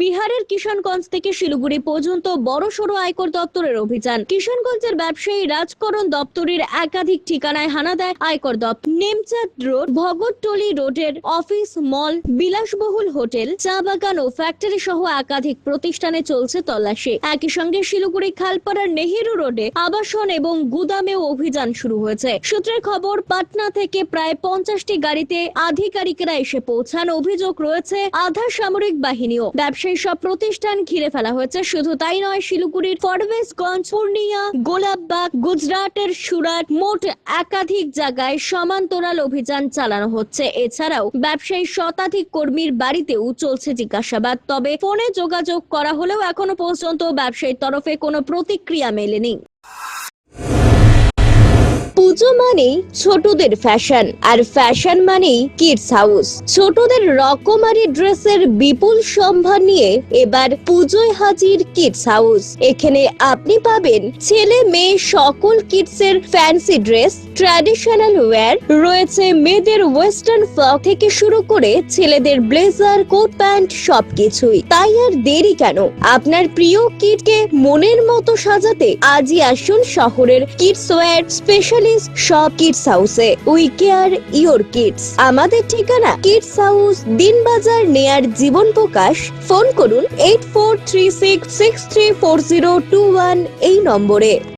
বিহারের কিষানগঞ্জ থেকে শিলিগুড়ি পর্যন্ত বড়সড় আয়কর দপ্তরের অভিযান। কিষানগঞ্জের ব্যবসায়ী রাজকরণ দপ্তরের একাধিক ঠিকানায় হানা দেয় আয়কর দপ্তর। নেমচাঁদ রোড, ভগতটলি রোডের অফিস মল, বিলাসবহুল হোটেল, চা বাগান ও ফ্যাক্টরি সহ একাধিক প্রতিষ্ঠানে চলছে তল্লাশি। একই সঙ্গে শিলিগুড়ি খালপাড়ার নেহেরু রোডে আবাসন এবং গুদামেও অভিযান শুরু হয়েছে। সূত্রের খবর, পাটনা থেকে প্রায় পঞ্চাশটি গাড়িতে আধিকারিকরা এসে পৌঁছান। অভিযোগ রয়েছে, আধা সামরিক বাহিনীও। ব্যবসায়ী সব প্রতিষ্ঠান ঘিরে ফেলা হয়েছে। শুধু তাই নয়, শিলিগুড়ির ফরওয়েজগঞ্জ পূর্ণিয়া গোলাপবাগ, গুজরাটের সুরাট মোট একাধিক জায়গায় সমান্তরাল অভিযান চালানো হচ্ছে। এছাড়াও ব্যবসায়ী শতাধিক কর্মীর বাড়িতেও চলছে জিজ্ঞাসাবাদ। তবে ফোনে যোগাযোগ করা হলেও এখনও পর্যন্ত ব্যবসায়ীর তরফে কোনো প্রতিক্রিয়া মেলেনি। পুজো মানেই ছোটদের ফ্যাশন আর ফ্যাশন মানেই কিডস হাউস ছোটদের রকমারি ড্রেসের বিপুল সম্ভার নিয়ে এবার পুজোয় হাজির কিডস হাউস এখানে আপনি পাবেন ছেলে মেয়ে সকল কিডসের ফ্যান্সি ড্রেস ট্র্যাডিশনাল ওয়্যার রয়েছে মেয়েদের ওয়েস্টার্ন ফ্রক থেকে শুরু করে ছেলেদের ব্লেজার কোট প্যান্ট সবকিছুই। তাই আর দেরি কেন? আপনার প্রিয় কিডকে মনের মতো সাজাতে আজই আসুন শহরের কিডস ওয়্যার স্পেশালিস্ট সব কিডস হাউসে উই কেয়ার ইওর কিডস আমাদের ঠিকানা Kids House Dinbazar near Jiban Prakash. Phone করুন eight four three six six three four zero two one এই নম্বরে।